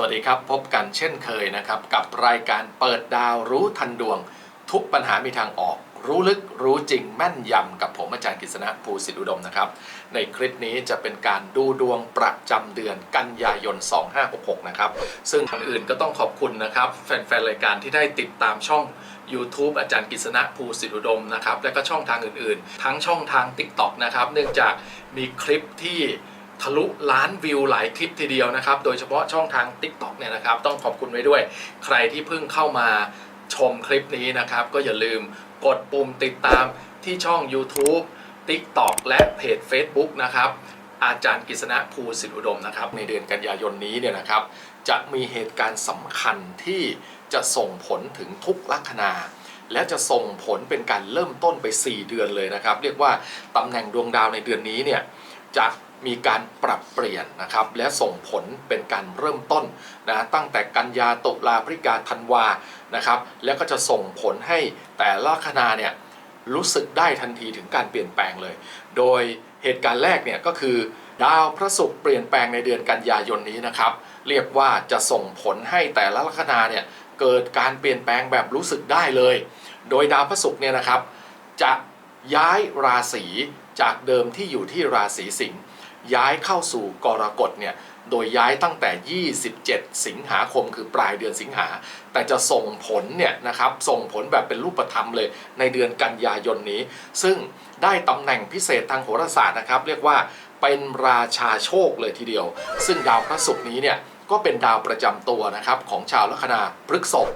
สวัสดีครับ พบกันเช่นเคยนะครับ กับรายการเปิดดาวรู้ทันดวง ทุกปัญหามีทางออก รู้ลึกรู้จริงแม่นยำกับผมอาจารย์กฤษณะภูสิทธิอุดมนะครับ ในคลิปนี้จะเป็นการดูดวงประจำเดือนกันยายน 2566 นะครับ ซึ่งก่อนอื่นก็ต้องขอบคุณนะครับ แฟนๆรายการที่ได้ติดตามช่อง YouTube อาจารย์กฤษณะภูสิทธิอุดมนะครับและก็ช่องทางอื่นๆ ทั้งช่องทาง TikTok นะครับเนื่องจากมีคลิปที่ ทะลุล้านวิวหลายคลิปทีเดียวนะครับ โดยเฉพาะช่องทาง TikTok เนี่ยนะครับ ต้องขอบคุณไว้ด้วย ใครที่เพิ่งเข้ามาชมคลิปนี้นะครับ ก็อย่าลืมกดปุ่มติดตามที่ช่อง YouTube TikTok และเพจ Facebook นะครับอาจารย์กฤษณะภูสิทธิอุดมนะครับ ในเดือนกันยายนนี้เนี่ยนะครับ จะมีเหตุการณ์สำคัญที่จะส่งผลถึงทุกลัคนาและจะส่งผลเป็นการเริ่มต้นไป 4 เดือนเลยนะครับ เรียกว่าตำแหน่งดวงดาวในเดือนนี้เนี่ยจะ มีการปรับเปลี่ยนนะครับ และส่งผลเป็นการเริ่มต้นนะตั้งแต่กันยาตุลาพฤศจิกาธันวานะครับ แล้วก็จะส่งผลให้แต่ละคนาเนี่ยรู้สึกได้ทันทีถึงการเปลี่ยนแปลงเลย โดยเหตุการณ์แรกเนี่ยก็คือดาวพระศุกร์เปลี่ยนแปลงในเดือนกันยายนนี้นะครับ เรียกว่าจะส่งผลให้แต่ละลัคนาเนี่ยเกิดการเปลี่ยนแปลงแบบรู้สึกได้เลย โดยดาวพระศุกร์เนี่ยนะครับ จะย้ายราศีจากเดิมที่อยู่ที่ราศีสิงห์ ย้ายเข้าสู่กรกฎเนี่ยโดยย้ายตั้งแต่ 27 สิงหาคม คือปลายเดือนสิงหา แต่จะส่งผลเนี่ยนะครับ ส่งผลแบบเป็นรูปธรรมเลยในเดือนกันยายนนี้ ซึ่งได้ตำแหน่งพิเศษทางโหราศาสตร์นะครับ เรียกว่าเป็นราชาโชคเลยทีเดียว ซึ่งดาวพระศุกร์นี้เนี่ยก็เป็นดาวประจำตัวนะครับของชาวลัคนาพฤกษภ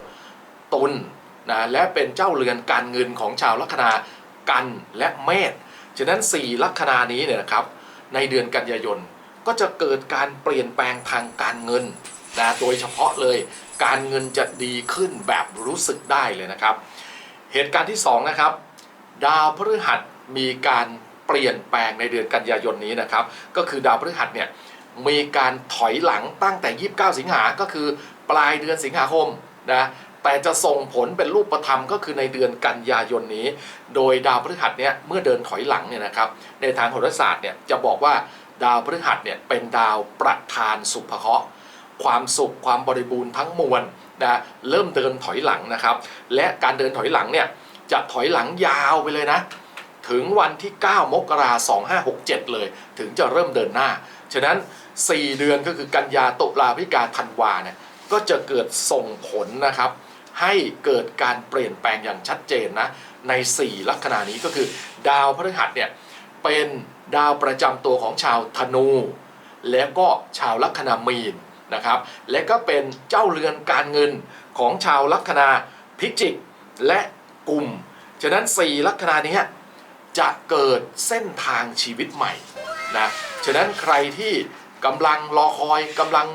ตุลนะและเป็นเจ้าเรือนการเงินของชาวลัคนากันและเมษ ฉะนั้น 4 ลัคนานี้เนี่ยนะครับ ในเดือนกันยายนก็จะเกิดการเปลี่ยนแปลงทางการเงินนะโดยเฉพาะเลยการเงินจะดีขึ้นแบบรู้สึกได้เลยนะครับ เหตุการณ์ที่2นะครับดาวพฤหัสมีการเปลี่ยนแปลงในเดือนกันยายนนี้นะครับ ก็คือดาวพฤหัสเนี่ยมีการถอยหลังตั้งแต่ 29 สิงหา ก็คือปลายเดือนสิงหาคมนะ แต่จะส่งผลเป็นรูปธรรมก็คือในเดือนกันยายนนี้ โดยดาวพฤหัสเนี่ยเมื่อเดินถอยหลังเนี่ยนะครับในทางโหราศาสตร์เนี่ยจะบอกว่าดาวพฤหัสเนี่ยเป็นดาวประธานสุภเคราะห์ความสุขความบริบูรณ์ทั้งมวลนะเริ่มเดินถอยหลังนะครับ และการเดินถอยหลังเนี่ยจะถอยหลังยาวไปเลยนะ ถึงวันที่ 9 มกราคม2567 เลย ถึงจะเริ่มเดินหน้า ฉะนั้น 4 เดือนก็คือกันยาตุลาพิกาธันวาเนี่ยก็จะเกิดส่งผลนะครับ ให้เกิดการเปลี่ยนแปลงอย่างชัดเจนนะใน 4 ลัคนานี้ก็คือ ดาวพฤหัสเนี่ยเป็นดาวประจำตัวของชาวธนู แล้วก็ชาวลัคนามีนนะครับ และก็เป็นเจ้าเรือนการเงินของชาวลัคนาพิจิกและกลุ่ม ฉะนั้น 4 ลัคนานี้จะเกิดเส้นทางชีวิตใหม่นะ ฉะนั้นใครที่กำลังรอคอยกำลัง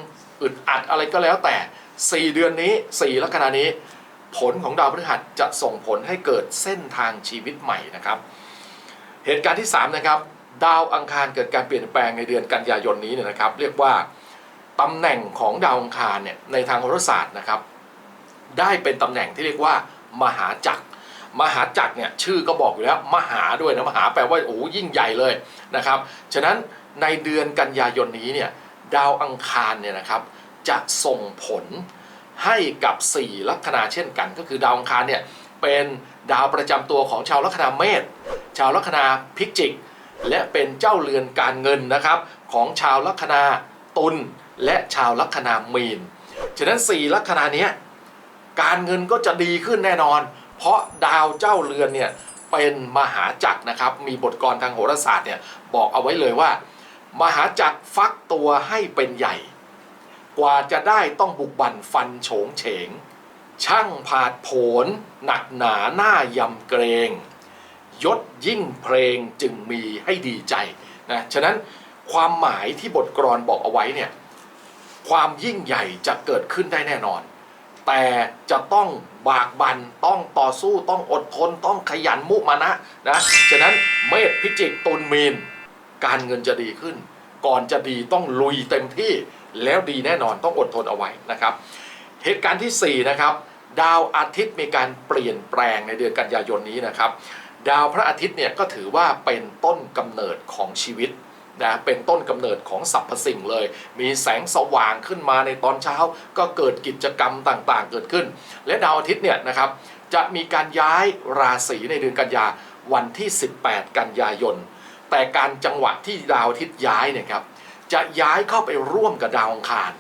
อึดอัดอะไรก็แล้วแต่ 4 เดือนนี้4ลัคนานี้ ผลของดาวพฤหัสจะส่งผลให้เกิดเส้นทางชีวิตใหม่นะครับ เหตุการณ์ที่ 3 นะครับ ดาวอังคารเกิดการเปลี่ยนแปลงในเดือนกันยายนนี้เนี่ยนะครับ เรียกว่าตำแหน่งของดาวอังคารเนี่ยในทางโหราศาสตร์นะครับ ได้เป็นตำแหน่งที่เรียกว่ามหาจักรมหาจักรเนี่ยชื่อก็บอกอยู่แล้วมหาด้วยนะมหาแปลว่าโอ้ยิ่งใหญ่เลยนะครับ ฉะนั้นในเดือนกันยายนนี้เนี่ยดาวอังคารเนี่ยนะครับ จะส่งผลให้กับ 4 ลัคนาเช่นกัน ก็คือดาวอังคารเนี่ยเป็นดาวประจำตัวของชาวลัคนาเมษชาวลัคนาพิจิก และเป็นเจ้าเรือนการเงินนะครับของชาวลัคนาตุลและชาวลัคนามีน ฉะนั้น 4 ลัคนาเนี้ยการเงินก็จะดีขึ้นแน่นอน เพราะดาวเจ้าเรือนเนี่ยเป็นมหาจักรนะครับ มีบทกรทางโหราศาสตร์เนี่ยบอกเอาไว้เลยว่า มหาจักรฟักตัวให้เป็นใหญ่ กว่าจะได้ต้องบุกบั่นฟันโฉงเฉง ช่างผาดโผนหนักหนาหน้ายำเกรง ยศยิ่งเพลงจึงมีให้ดีใจนะฉะนั้นความหมายที่บทกรอนบอกเอาไว้เนี่ยความยิ่งใหญ่จะเกิดขึ้นได้แน่นอน แต่จะต้องบากบันต้องต่อสู้ต้องอดทนต้องขยันมุมานะนะฉะนั้นเมษพิจิกตุลมีน การเงินจะดีขึ้น ก่อนจะดีต้องลุยเต็มที่ แล้วดีแน่นอนต้องอดทนเอาไว้นะครับ เหตุการณ์ที่ 4 นะครับ ดาวอาทิตย์มีการเปลี่ยนแปลงในเดือนกันยายนนี้นะครับ ดาวพระอาทิตย์เนี่ยก็ถือว่าเป็นต้นกำเนิดของชีวิตนะเป็นต้นกำเนิดของสรรพสิ่งเลย มีแสงสว่างขึ้นมาในตอนเช้า ก็เกิดกิจกรรมต่างๆ เกิดขึ้น และดาวอาทิตย์เนี่ยนะครับจะมีการย้ายราศีในเดือนกันยาวันที่ 18 กันยายน แต่การจังหวะที่ดาวอาทิตย์ย้ายเนี่ยครับ จะย้ายเข้าไปร่วมกับดาวอังคาร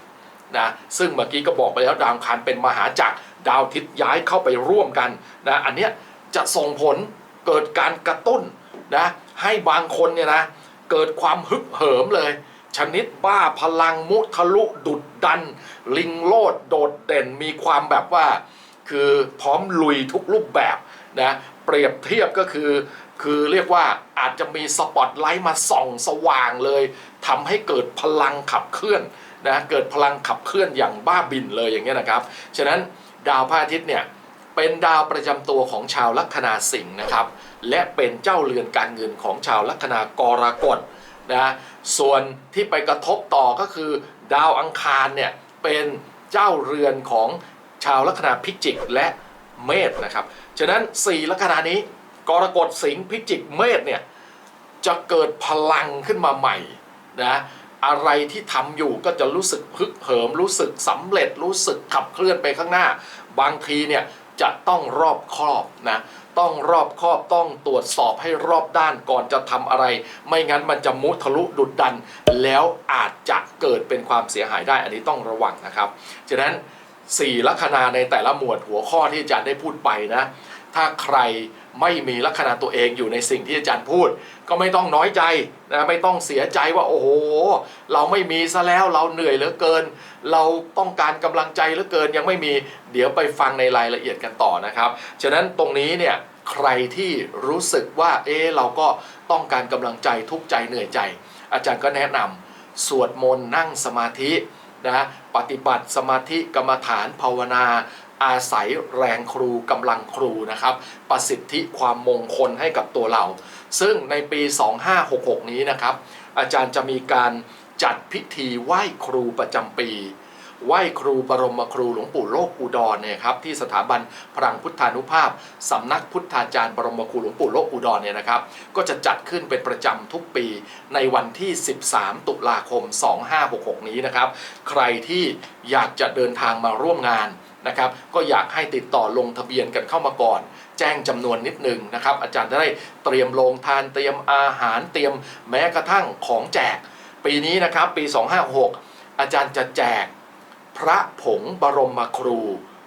นะซึ่งเมื่อกี้ก็บอกไปแล้วดาวอังคารเป็นมหาจักรดาวทิตย์ย้ายเข้าไปร่วมกันนะอันเนี้ยจะส่งผลเกิดการกระตุ้นนะให้บางคนเนี่ยนะเกิดความฮึกเหิมเลย ชนิดบ้าพลังมุทะลุดุดดัน ลิงโลดโดดเด่นมีความแบบว่า คือพร้อมลุยทุกรูปแบบนะเปรียบเทียบก็คือ คือเรียกว่าอาจจะมีสปอตไลท์มาส่องสว่างเลยทำให้เกิดพลังขับเคลื่อนนะเกิดพลังขับเคลื่อนอย่างบ้าบินเลยอย่างเงี้ยนะครับ ฉะนั้นดาวพระอาทิตย์เนี่ยเป็นดาวประจำตัวของชาวลัคนาสิงห์นะครับ และเป็นเจ้าเรือนการเงินของชาวลัคนากรกฎนะส่วนที่ไปกระทบต่อก็คือดาวอังคารเนี่ยเป็นเจ้าเรือนของชาวลัคนาพิจิกและเมษนะครับ ฉะนั้น 4 ลัคนานี้ กรกฎสิงห์พิจิกเมษเนี่ยจะเกิดพลังขึ้นมาใหม่นะอะไรที่ทำอยู่ก็จะรู้สึกฮึกเหิมรู้สึกสำเร็จรู้สึกขับเคลื่อนไปข้างหน้า บางทีเนี่ยจะต้องรอบคอบนะต้องรอบคอบต้องตรวจสอบให้รอบด้านก่อนจะทำอะไร ไม่งั้นมันจะมุทะลุดุดดัน แล้วอาจจะเกิดเป็นความเสียหายได้อันนี้ต้องระวังนะครับฉะนั้น 4 ลัคนาในแต่ละหมวดหัวข้อที่อาจารย์ได้พูดไปนะ ถ้าใครไม่มีลัคนาตัวเองอยู่ในสิ่งที่อาจารย์พูด ก็ไม่ต้องน้อยใจนะไม่ต้องเสียใจว่าโอ้โห เราไม่มีซะแล้วเราเหนื่อยเหลือเกิน เราต้องการกำลังใจเหลือเกินยังไม่มีเดี๋ยวไปฟังในรายละเอียดกันต่อนะครับฉะนั้นตรงนี้เนี่ยใครที่รู้สึกว่าเอ๊ะเราก็ต้องการกำลังใจทุกใจเหนื่อยใจ อาจารย์ก็แนะนำสวดมนต์นั่งสมาธินะปฏิบัติสมาธิกรรมฐานภาวนา อาศัยแรงครูกำลังครูนะครับ ประสิทธิความมงคลให้กับตัวเรา ซึ่งในปี 2566 นี้นะครับ อาจารย์จะมีการจัดพิธีไหว้ครูประจำปี ไหว้ครูบรมครูหลวงปู่โลกอุดรเนี่ยครับที่สถาบันพลังพุทธานุภาพสำนักพุทธาจารย์บรมครูหลวงปู่โลกอุดรเนี่ยนะครับ ก็จะจัดขึ้นเป็นประจำทุกปีในวันที่ 13 ตุลาคม 2566 นี้นะครับ ใครที่อยากจะเดินทางมาร่วมงาน นะครับก็อยากให้ติดต่อลงทะเบียนกันเข้ามาก่อน แจ้งจำนวนนิดนึงนะครับอาจารย์จะได้เตรียมโรงทานเตรียมอาหารเตรียมแม้กระทั่งของแจก ปีนี้นะครับปี 256 อาจารย์จะแจกพระผงบรมครู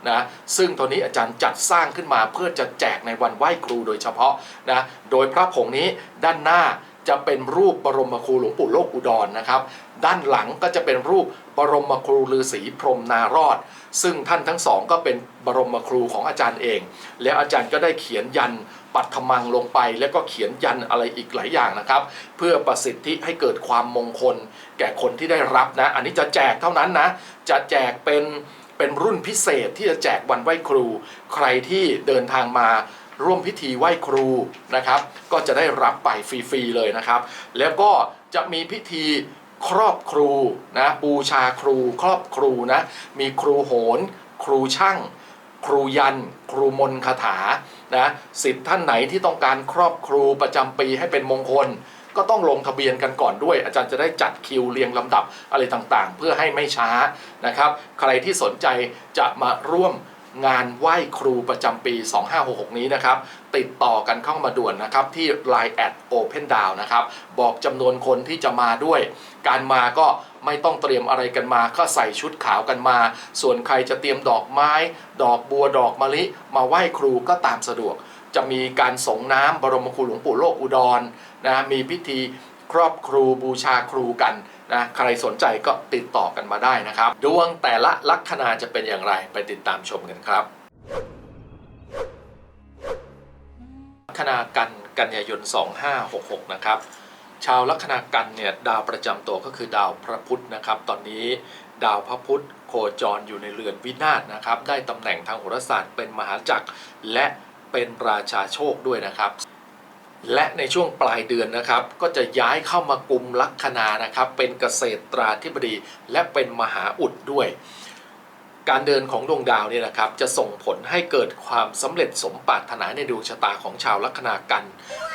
นะซึ่งตัวนี้อาจารย์จัดสร้างขึ้นมาเพื่อจะแจกในวันไหว้ครูโดยเฉพาะนะโดยพระผงนี้ด้านหน้า จะเป็นรูปบรมครูหลวงปู่โลกอุดรนะครับ ด้านหลังก็จะเป็นรูปบรมครูฤาษีพรมนารอด ซึ่งท่านทั้งสองก็เป็นบรมครูของอาจารย์เอง แล้วอาจารย์ก็ได้เขียนยันปัทมังลงไป แล้วก็เขียนยันอะไรอีกหลายอย่างนะครับ เพื่อประสิทธิให้เกิดความมงคล แก่คนที่ได้รับนะ อันนี้จะแจกเท่านั้นนะ จะแจกเป็นเป็นรุ่นพิเศษที่จะแจกวันไหว้ครู ใครที่เดินทางมา ร่วมพิธีไหว้ครูนะครับ ก็จะได้รับไปฟรีๆเลยนะครับ แล้วก็จะมีพิธีครอบครูนะบูชาครูครอบครูนะมีครูโหน ครูช่าง ครูยัน ครูมนคาถานะสิทธิ์ท่านไหนที่ต้องการครอบครูประจำปีให้เป็นมงคล ก็ต้องลงทะเบียนกันก่อนด้วย อาจารย์จะได้จัดคิวเรียงลำดับอะไรต่างๆ เพื่อให้ไม่ช้านะครับ ใครที่สนใจจะมาร่วม งานไหว้ครูประจำปี 2566 นี้นะครับ ติดต่อกันเข้ามาด่วนนะครับ ที่ Line แอด Open Down นะครับ บอกจำนวนคนที่จะมาด้วย การมาก็ไม่ต้องเตรียมอะไรกันมาก็ใส่ชุดขาวกันมา ส่วนใครจะเตรียมดอกไม้ ดอกบัวดอกมะลิ มาไหว้ครูก็ตามสะดวก จะมีการส่งน้ำบรมครูหลวงปู่โลกอุดรนะมีพิธีครอบครูบูชาครูกัน นะใครสนใจก็ติดต่อกันมาได้นะครับ ดวงแต่ละลัคนาจะเป็นอย่างไรไปติดตามชมกันครับลัคนากันกันยายน 2566 นะครับชาวลัคนากันเนี่ยดาวประจำตัวก็คือดาวพระพุธนะครับ ตอนนี้ดาวพระพุธโคจรอยู่ในเรือนวินาศนะครับ ได้ตำแหน่งทางโหราศาสตร์เป็นมหาจักรและเป็นราชาโชคด้วยนะครับ และในช่วงปลายเดือนนะครับ ก็จะย้ายเข้ามากุมลัคนานะครับ เป็นเกษตรตราธิบดี และเป็นมหาอุดด้วย การเดินของดวงดาวเนี่ยนะครับ จะส่งผลให้เกิดความสำเร็จสมปรารถนาในดวงชะตาของชาวลัคนากัน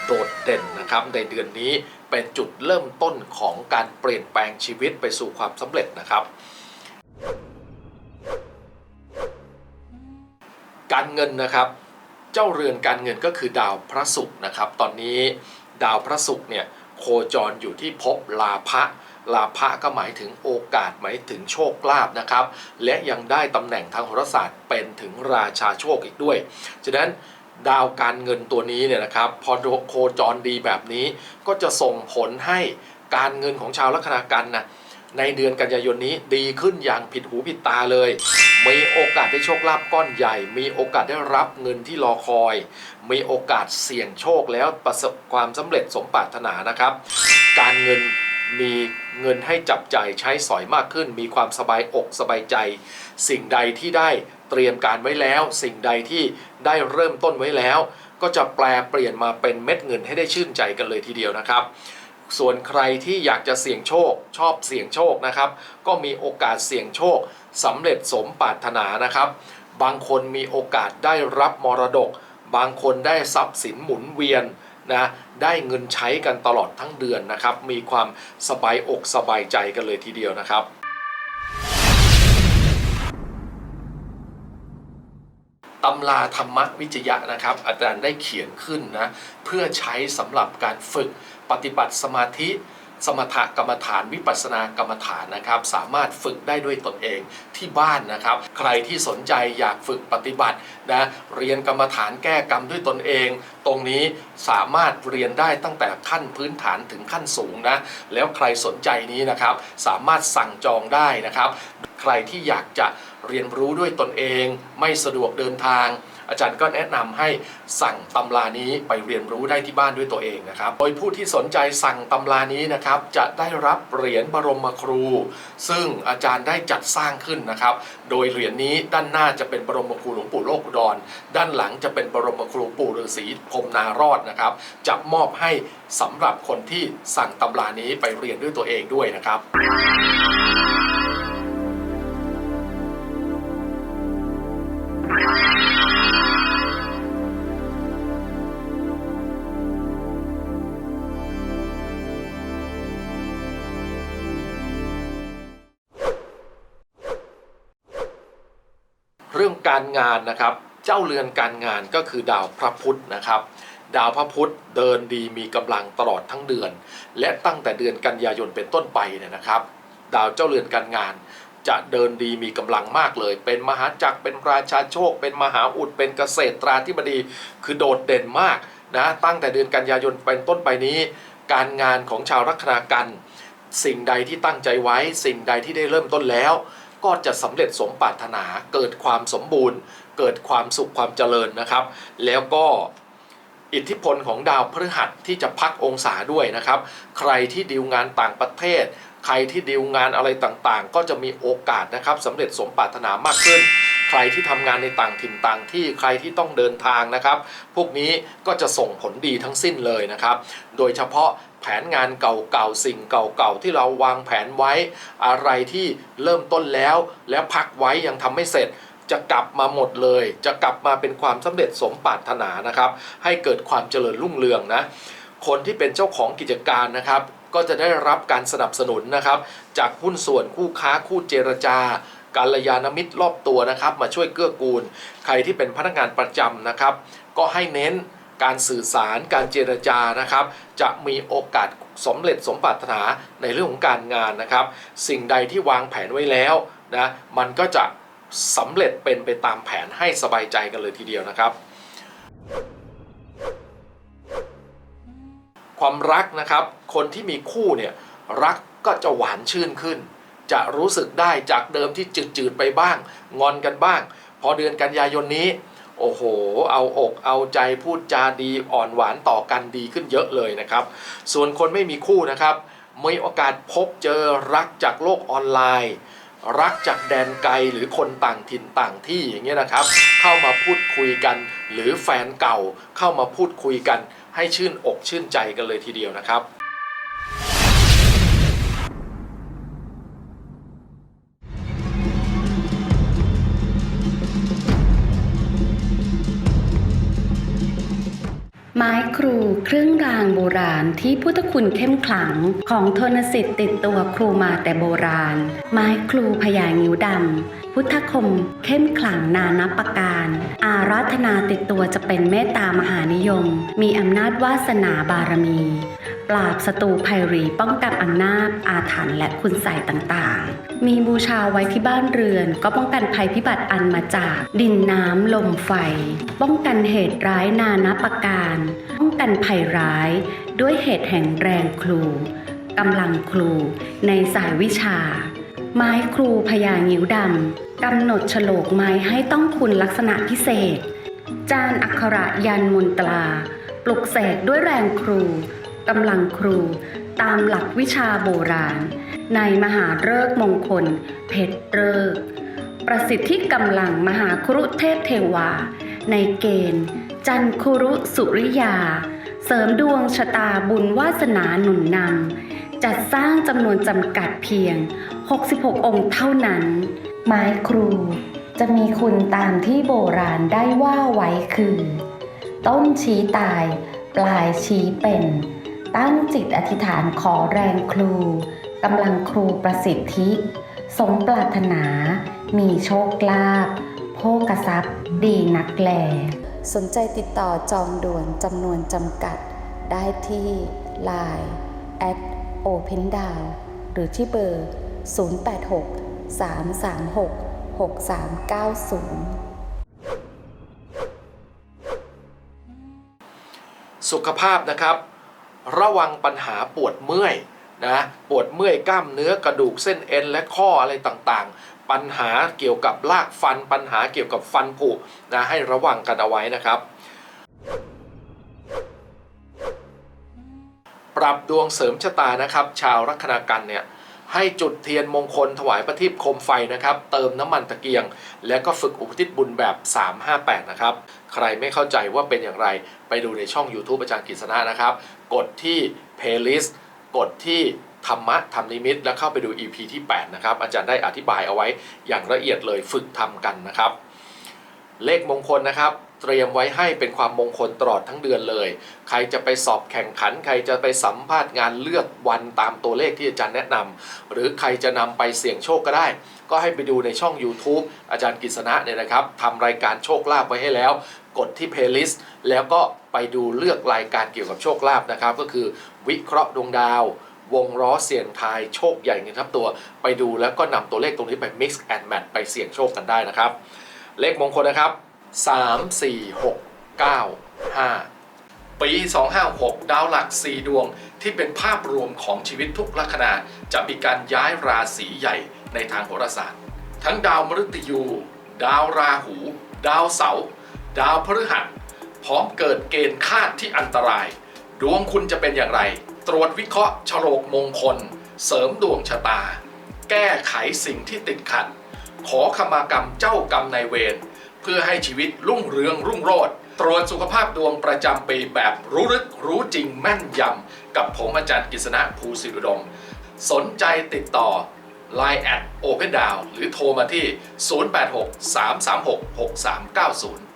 โดดเด่นนะครับ ในเดือนนี้เป็นเป็นจุดเริ่มต้นของการเปลี่ยนแปลงชีวิตไปสู่ความสำเร็จนะครับการเงินนะครับ เจ้าเรือนการเงินก็คือดาวพระศุกร์นะครับ ตอนนี้ดาวพระศุกร์เนี่ยโคจรอยู่ที่ภพลาภะลาภะก็หมายถึงโอกาสหมายถึงโชคลาภนะครับ และยังได้ตำแหน่งทางโหราศาสตร์เป็นถึงราชาโชคอีกด้วยฉะนั้นดาวการเงินตัวนี้เนี่ยนะครับพอโคจรดีแบบนี้ก็จะส่งผลให้การเงินของชาวลัคนากันนะในเดือนกันยายนนี้ดีขึ้นอย่างผิดหูผิดตาเลย มีโอกาสได้โชคลาภก้อนใหญ่ มีโอกาสได้รับเงินที่รอคอย มีโอกาสเสี่ยงโชคแล้วประสบความสำเร็จสมปรารถนานะครับ การเงินมีเงินให้จับจ่ายใช้สอยมากขึ้น มีความสบายอกสบายใจ สิ่งใดที่ได้เตรียมการไว้แล้ว สิ่งใดที่ได้เริ่มต้นไว้แล้ว ก็จะแปลเปลี่ยนมาเป็นเม็ดเงินให้ได้ชื่นใจกันเลยทีเดียวนะครับ ส่วนใครที่อยากจะเสี่ยงโชค ชอบเสี่ยงโชคนะครับ ก็มีโอกาสเสี่ยงโชคสำเร็จสมปรารถนานะครับ บางคนมีโอกาสได้รับมรดก บางคนได้ทรัพย์สินหมุนเวียนนะได้เงินใช้กันตลอดทั้งเดือนนะครับ มีความสบายอกสบายใจกันเลยทีเดียวนะครับำราธรรมวิจยะนะครับ อาจารย์ได้เขียนขึ้นนะเพื่อใช้สำหรับการฝึกปฏิบัติสมาธิสมถกรรมฐานวิปัสสนากรรมฐานนะครับ สามารถฝึกได้ด้วยตนเองที่บ้านนะครับ ใครที่สนใจอยากฝึกปฏิบัตินะเรียนกรรมฐานแก้กรรมด้วยตนเอง ตรงนี้สามารถเรียนได้ตั้งแต่ขั้นพื้นฐานถึงขั้นสูงนะแล้วใครสนใจนี้นะครับ สามารถสั่งจองได้นะครับ ใครที่อยากจะ เรียนรู้ด้วยตนเองไม่สะดวกเดินทาง อาจารย์ก็แนะนำให้สั่งตำรานี้ไปเรียนรู้ได้ที่บ้านด้วยตัวเองนะครับ โดยผู้ที่สนใจสั่งตำรานี้นะครับ จะได้รับเหรียญบรมครู ซึ่งอาจารย์ได้จัดสร้างขึ้นนะครับ โดยเหรียญนี้ด้านหน้าจะเป็นบรมครูหลวงปู่โลกดอุดรด้านหลังจะเป็นบรมครูปู่ฤาษีพรมนารอดนะครับ จะมอบให้สำหรับคนที่สั่งตำรานี้ไปเรียนด้วยตัวเองด้วยนะครับ เรื่องการงานนะครับ เจ้าเรือนการงานก็คือดาวพระพุธนะครับ ดาวพระพุธเดินดีมีกำลังตลอดทั้งเดือน และตั้งแต่เดือนกันยายนเป็นต้นไปเนี่ยนะครับ ดาวเจ้าเรือนการงาน จะเดินดีมีกำลังมากเลย เป็นมหาจักรเป็นราชาโชค เป็นมหาอุดเป็นเกษตราธิบดีคือโดดเด่นมากนะตั้งแต่เดือนกันยายนเป็นต้นไปนี้ การงานของชาวลัคนากัน สิ่งใดที่ตั้งใจไว้ สิ่งใดที่ได้เริ่มต้นแล้ว ก็จะสำเร็จสมปรารถนาเกิดความสมบูรณ์ เกิดความสุขความเจริญนะครับ แล้วก็อิทธิพลของดาวพฤหัสที่จะพักองศาด้วยนะครับ ใครที่ดีลงานต่างประเทศ ใครที่ดีลงานอะไรต่างๆ ก็จะมีโอกาสนะครับสำเร็จสมปรารถนามากขึ้น ใครที่ทำงานในต่างถิ่นต่างที่ใครที่ต้องเดินทางนะครับ พวกนี้ก็จะส่งผลดีทั้งสิ้นเลยนะครับ โดยเฉพาะ แผนงานเก่าๆสิ่งเก่าๆที่เราวางแผนไว้อะไรที่เริ่มต้นแล้ว แล้วพักไว้ยังทำไม่เสร็จ จะกลับมาหมดเลย จะกลับมาเป็นความสำเร็จสมปรารถนานะครับ ให้เกิดความเจริญรุ่งเรืองนะคนที่เป็นเจ้าของกิจการนะครับ ก็จะได้รับการสนับสนุนนะครับ จากหุ้นส่วนคู่ค้าคู่เจรจาการยานมิตรรอบตัวนะครับ มาช่วยเกื้อกูล ใครที่เป็นพนักงานประจำนะครับ ก็ให้เน้น การสื่อสารการเจรจานะครับ จะมีโอกาสสำเร็จสมปรารถนาในเรื่องของการงานนะครับ สิ่งใดที่วางแผนไว้แล้วนะมันก็จะสำเร็จเป็นไปตามแผนให้สบายใจกันเลยทีเดียวนะครับ ความรักนะครับ คนที่มีคู่เนี่ยรักก็จะหวานชื่นขึ้น จะรู้สึกได้จากเดิมที่จืดๆไปบ้าง งอนกันบ้าง พอเดือนกันยายนนี้ โอ้โห เอาอกเอาใจพูดจาดีอ่อนหวานต่อกันดีขึ้นเยอะเลยนะครับ ส่วนคนไม่มีคู่นะครับมีโอกาสพบเจอรักจากโลกออนไลน์ รักจากแดนไกลหรือคนต่างถิ่นต่างที่อย่างเงี้ยนะครับ เข้ามาพูดคุยกัน หรือแฟนเก่าเข้ามาพูดคุยกัน ให้ชื่นอกชื่นใจกันเลยทีเดียวนะครับ ม้ครูเครื่องรางโบราณที่พุทธคุณเข้มขลังของโทนสิทธิ์ติดตัวครูมาแต่โบราณ ไม้ครูพญางิ้วดำ พุทธคมเข้มขลังนานับประการ อาราธนาติดตัวจะเป็นเมตตามหานิยม มีอำนาจวาสนาบารมี ปราบศัตรูภัยรีป้องกันอำนาจอาถรรพ์และคุณใส่ต่างๆ มีบูชาไว้ที่บ้านเรือน ก็ป้องกันภัยพิบัติอันมาจากดินน้ำลมไฟ ป้องกันเหตุร้ายนานาประการ ป้องกันภัยร้าย ด้วยเหตุแห่งแรงครูกำลังครูในสายวิชา ไม้ครูพญางิ้วดำกำหนดโฉลกไม้ให้ต้องคุณลักษณะพิเศษ จานอักขระยันมนตรา ปลุกเสกด้วยแรงครู กำลังครูตามหลักวิชาโบราณ ในมหาฤกษ์มงคล เพชรฤกษ์ประสิทธิกำลังมหาครุเทพเทวา ในเกณฑ์ จันครุสุริยา เสริมดวงชะตาบุญวาสนาหนุนนำจัดสร้างจำนวนจำกัดเพียง 66 องค์เท่านั้น ไม้ครูจะมีคุณตามที่โบราณได้ว่าไว้คือ ต้นชี้ตาย ปลายชี้เป็น ตั้งจิตอธิษฐานขอแรงครูกำลังครูประสิทธิ สมปรารถนา มีโชคลาภโภกทรัพย์ ดีนักแล สนใจติดต่อจองด่วนจำนวนจำกัด ได้ที่ Line at Open Down หรือที่เบอร์ 086 336 6390สุขภาพนะครับ ระวังปัญหาปวดเมื่อยนะปวดเมื่อยกล้ามเนื้อกระดูกเส้นเอ็นและข้ออะไรต่างๆ ปัญหาเกี่ยวกับลากฟันปัญหาเกี่ยวกับฟันผุนะให้ระวังกันเอาไว้นะครับ ปรับดวงเสริมชะตานะครับ ชาวลัคนากันเนี่ย ให้จุดเทียนมงคลถวายประทีปโคมไฟนะครับ เติมน้ำมันตะเกียง แล้วก็ฝึกอุทิศบุญแบบ 358 นะครับ ใครไม่เข้าใจว่าเป็นอย่างไรไปดูในช่อง YouTube อาจารย์กฤษณะนะครับ กดที่ playlist กดที่ธรรมะธรรมนิมิต แล้วเข้าไปดู EP ที่ 8 นะครับ อาจารย์ได้อธิบายเอาไว้อย่างละเอียดเลยฝึกทำกันนะครับ เลขมงคลนะครับ เตรียมไว้ให้เป็นความมงคลตลอดทั้งเดือนเลย ใครจะไปสอบแข่งขัน ใครจะไปสัมภาษณ์งานเลือกวันตามตัวเลขที่อาจารย์แนะนำหรือใครจะนำไปเสี่ยงโชคก็ได้ ก็ให้ไปดูในช่อง YouTube อาจารย์กฤษณะเนี่ยนะครับทำรายการโชคลาภไว้ให้แล้ว กดที่ playlist แล้วก็ไปดูเลือกรายการเกี่ยวกับโชคลาภนะครับ ก็คือวิเคราะห์ดวงดาววงล้อเสี่ยงทายโชคใหญ่เงินทับตัว ไปดูแล้วก็นำตัวเลขตรงนี้ไป mix and match ไปเสี่ยงโชคกันได้นะครับ เลขมงคลนะครับ 3 4 6 9 5 ปี 256 ดาวหลัก 4 ดวงที่เป็นภาพรวมของชีวิตทุกลัคนาจะมีการย้ายราศีใหญ่ในทางโหราศาสตร์ ทั้งดาวมฤตยู ดาวราหู ดาวเสาร์ดาวพฤหัส พร้อมเกิดเกณฑ์คาดที่อันตราย ดวงคุณจะเป็นอย่างไร ตรวจวิเคราะห์ฉลกมงคล เสริมดวงชะตา แก้ไขสิ่งที่ติดขัด ขอขมากรรมเจ้ากรรมนายเวร เพื่อให้ชีวิตรุ่งเรืองรุ่งโรจน์ตรวจสุขภาพดวงประจำปีแบบรู้ลึกรู้จริงแม่นยำ กับผมอาจารย์กฤษณะภูสิรุดม สนใจติดต่อ Line at Open Down หรือโทรมาที่ 086 336 6390